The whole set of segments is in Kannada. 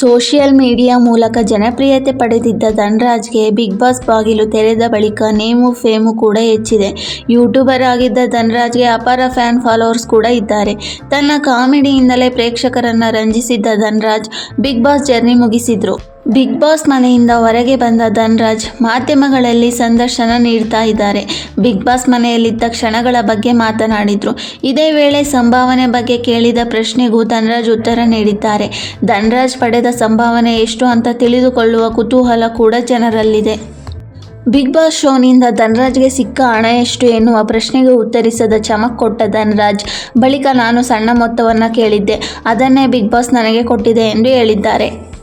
ಸೋಷಿಯಲ್ ಮೀಡಿಯಾ ಮೂಲಕ ಜನಪ್ರಿಯತೆ ಪಡೆದಿದ್ದ ಧನ್ರಾಜ್ಗೆ ಬಿಗ್ ಬಾಸ್ ಬಾಗಿಲು ತೆರೆದ ಬಳಿಕ ನೇಮು, ಫೇಮು ಕೂಡ ಹೆಚ್ಚಿದೆ. ಯೂಟ್ಯೂಬರ್ ಆಗಿದ್ದ ಧನ್ರಾಜ್ಗೆ ಅಪಾರ ಫ್ಯಾನ್ ಫಾಲೋವರ್ಸ್ ಕೂಡ ಇದ್ದಾರೆ. ತನ್ನ ಕಾಮಿಡಿಯಿಂದಲೇ ಪ್ರೇಕ್ಷಕರನ್ನ ರಂಜಿಸಿದ್ದ ಧನ್ರಾಜ್ ಬಿಗ್ ಬಾಸ್ ಜರ್ನಿ ಮುಗಿಸಿದ್ರು. ಬಿಗ್ ಬಾಸ್ ಮನೆಯಿಂದ ಹೊರಗೆ ಬಂದ ಧನ್ರಾಜ್ ಮಾಧ್ಯಮಗಳಲ್ಲಿ ಸಂದರ್ಶನ ನೀಡ್ತಾ ಇದ್ದಾರೆ. ಬಿಗ್ ಬಾಸ್ ಮನೆಯಲ್ಲಿದ್ದ ಕ್ಷಣಗಳ ಬಗ್ಗೆ ಮಾತನಾಡಿದ್ರು. ಇದೇ ವೇಳೆ ಸಂಭಾವನೆ ಬಗ್ಗೆ ಕೇಳಿದ ಪ್ರಶ್ನೆಗೂ ಧನ್ರಾಜ್ ಉತ್ತರ ನೀಡಿದ್ದಾರೆ. ಧನ್ರಾಜ್ ಪಡೆದ ಸಂಭಾವನೆ ಎಷ್ಟು ಅಂತ ತಿಳಿದುಕೊಳ್ಳುವ ಕುತೂಹಲ ಕೂಡ ಜನರಲ್ಲಿದೆ. ಬಿಗ್ ಬಾಸ್ ಶೋನಿಂದ ಧನ್ರಾಜ್ಗೆ ಸಿಕ್ಕ ಹಣ ಎಷ್ಟು ಎನ್ನುವ ಪ್ರಶ್ನೆಗೆ ಉತ್ತರಿಸದ ಚಮಕ್ ಕೊಟ್ಟ ಧನ್ರಾಜ್, ಬಳಿಕ ನಾನು ಸಣ್ಣ ಮೊತ್ತವನ್ನು ಕೇಳಿದ್ದೆ. ಅದನ್ನೇ ಬಿಗ್ ಬಾಸ್ ನನಗೆ ಕೊಟ್ಟಿದೆ ಎಂದು ಹೇಳಿದ್ದಾರೆ.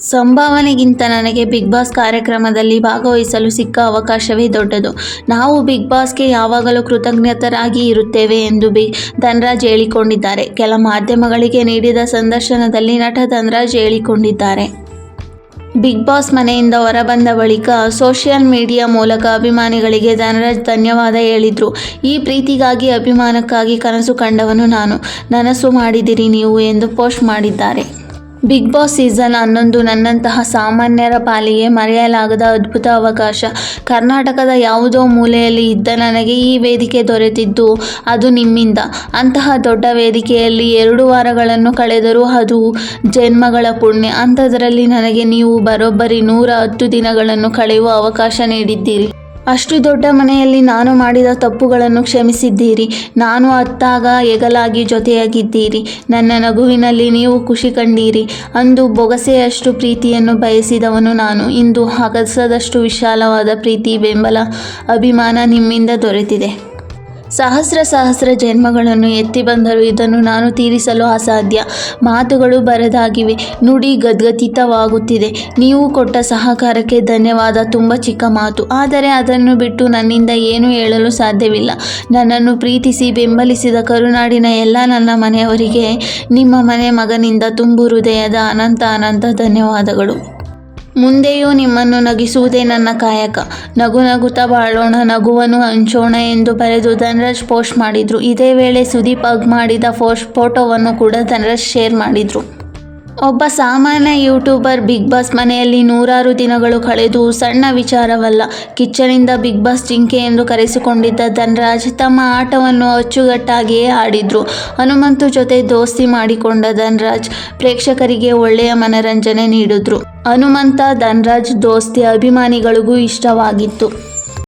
ಸಂಭಾವನೆಗಿಂತ ನನಗೆ ಬಿಗ್ ಬಾಸ್ ಕಾರ್ಯಕ್ರಮದಲ್ಲಿ ಭಾಗವಹಿಸಲು ಸಿಕ್ಕ ಅವಕಾಶವೇ ದೊಡ್ಡದು. ನಾವು ಬಿಗ್ ಬಾಸ್ಗೆ ಯಾವಾಗಲೂ ಕೃತಜ್ಞತರಾಗಿ ಇರುತ್ತೇವೆ ಎಂದು ಬಿ. ಧನ್ರಾಜ್ ಹೇಳಿಕೊಂಡಿದ್ದಾರೆ. ಕೆಲ ಮಾಧ್ಯಮಗಳಿಗೆ ನೀಡಿದ ಸಂದರ್ಶನದಲ್ಲಿ ನಟ ಧನ್ರಾಜ್ ಹೇಳಿಕೊಂಡಿದ್ದಾರೆ. ಬಿಗ್ ಬಾಸ್ ಮನೆಯಿಂದ ಹೊರಬಂದ ಬಳಿಕ ಸೋಷಿಯಲ್ ಮೀಡಿಯಾ ಮೂಲಕ ಅಭಿಮಾನಿಗಳಿಗೆ ಧನರಾಜ್ ಧನ್ಯವಾದ ಹೇಳಿದರು. ಈ ಪ್ರೀತಿಗಾಗಿ, ಅಭಿಮಾನಕ್ಕಾಗಿ ಕನಸು ಕಂಡವನು ನಾನು. ನನಸು ಮಾಡಿದಿರಿ ನೀವು ಎಂದು ಪೋಸ್ಟ್ ಮಾಡಿದ್ದಾರೆ. ಬಿಗ್ ಬಾಸ್ ಸೀಸನ್ ಹನ್ನೊಂದು ನನ್ನಂತಹ ಸಾಮಾನ್ಯರ ಪಾಲಿಗೆ ಮರೆಯಲಾಗದ ಅದ್ಭುತ ಅವಕಾಶ. ಕರ್ನಾಟಕದ ಯಾವುದೋ ಮೂಲೆಯಲ್ಲಿ ಇದ್ದ ನನಗೆ ಈ ವೇದಿಕೆ ದೊರೆತಿದ್ದು ಅದು ನಿಮ್ಮಿಂದ. ಅಂತಹ ದೊಡ್ಡ ವೇದಿಕೆಯಲ್ಲಿ ಎರಡು ವಾರಗಳನ್ನು ಕಳೆದರೂ ಅದು ಜನ್ಮಗಳ ಪುಣ್ಯ. ಅಂಥದ್ರಲ್ಲಿ ನನಗೆ ನೀವು ಬರೋಬ್ಬರಿ ನೂರ ಹತ್ತು ದಿನಗಳನ್ನು ಕಳೆಯುವ ಅವಕಾಶ ನೀಡಿದ್ದೀರಿ. ಅಷ್ಟು ದೊಡ್ಡ ಮನೆಯಲ್ಲಿ ನಾನು ಮಾಡಿದ ತಪ್ಪುಗಳನ್ನು ಕ್ಷಮಿಸಿದ್ದೀರಿ. ನಾನು ಅತ್ತಾಗ ಎಗಲಾಗಿ ಜೊತೆಯಾಗಿದ್ದೀರಿ. ನನ್ನ ನಗುವಿನಲ್ಲಿ ನೀವು ಖುಷಿ ಕಂಡೀರಿ. ಅಂದು ಬೊಗಸೆಯಷ್ಟು ಪ್ರೀತಿಯನ್ನು ಬಯಸಿದವನು ನಾನು. ಇಂದು ಹಗಸದಷ್ಟು ವಿಶಾಲವಾದ ಪ್ರೀತಿ, ಬೆಂಬಲ, ಅಭಿಮಾನ ನಿಮ್ಮಿಂದ ದೊರೆತಿದೆ. ಸಹಸ್ರ ಸಹಸ್ರ ಜನ್ಮಗಳನ್ನು ಎತ್ತಿ ಬಂದರೂ ಇದನ್ನು ನಾನು ತೀರಿಸಲು ಅಸಾಧ್ಯ. ಮಾತುಗಳು ಬರದಾಗಿವೆ. ನುಡಿ ಗದ್ಗತಿತವಾಗುತ್ತಿದೆ. ನೀವು ಕೊಟ್ಟ ಸಹಕಾರಕ್ಕೆ ಧನ್ಯವಾದ. ತುಂಬ ಚಿಕ್ಕ ಮಾತು. ಆದರೆ ಅದನ್ನು ಬಿಟ್ಟು ನನ್ನಿಂದ ಏನೂ ಹೇಳಲು ಸಾಧ್ಯವಿಲ್ಲ. ನನ್ನನ್ನು ಪ್ರೀತಿಸಿ ಬೆಂಬಲಿಸಿದ ಕರುನಾಡಿನ ಎಲ್ಲ ನನ್ನ ಮನೆಯವರಿಗೆ ನಿಮ್ಮ ಮನೆ ಮಗನಿಂದ ತುಂಬು ಹೃದಯದ ಅನಂತ ಅನಂತ ಧನ್ಯವಾದಗಳು. ಮುಂದೆಯೂ ನಿಮ್ಮನ್ನು ನಗಿಸುವುದೇ ನನ್ನ ಕಾಯಕ. ನಗು ನಗುತ್ತಾ ಬಾಳೋಣ, ನಗುವನ್ನು ಹಂಚೋಣ ಎಂದು ಬರೆದು ಧನರಾಜ್ ಪೋಸ್ಟ್ ಮಾಡಿದ್ರು. ಇದೇ ವೇಳೆ ಸುದೀಪ್ ಹಗ್ ಮಾಡಿದ ಫೋಸ್ಟ್ ಫೋಟೋವನ್ನು ಕೂಡ ಧನರಾಜ್ ಶೇರ್ ಮಾಡಿದ್ರು. ಒಬ್ಬ ಸಾಮಾನ್ಯ ಯೂಟ್ಯೂಬರ್ ಬಿಗ್ ಬಾಸ್ ಮನೆಯಲ್ಲಿ ನೂರಾರು ದಿನಗಳು ಕಳೆದು ಸಣ್ಣ ವಿಚಾರವಲ್ಲ. ಕಿಚ್ಚನಿಂದ ಬಿಗ್ ಬಾಸ್ ಜಿಂಕೆ ಎಂದು ಕರೆಸಿಕೊಂಡಿದ್ದ ಧನ್ರಾಜ್ ತಮ್ಮ ಆಟವನ್ನು ಅಚ್ಚುಗಟ್ಟಾಗಿಯೇ ಆಡಿದ್ರು. ಹನುಮಂತು ಜೊತೆ ದೋಸ್ತಿ ಮಾಡಿಕೊಂಡ ಧನ್ರಾಜ್ ಪ್ರೇಕ್ಷಕರಿಗೆ ಒಳ್ಳೆಯ ಮನರಂಜನೆ ನೀಡಿದ್ರು. ಹನುಮಂತ, ಧನ್ರಾಜ್ ದೋಸ್ತಿ ಅಭಿಮಾನಿಗಳಿಗೂ ಇಷ್ಟವಾಗಿತ್ತು.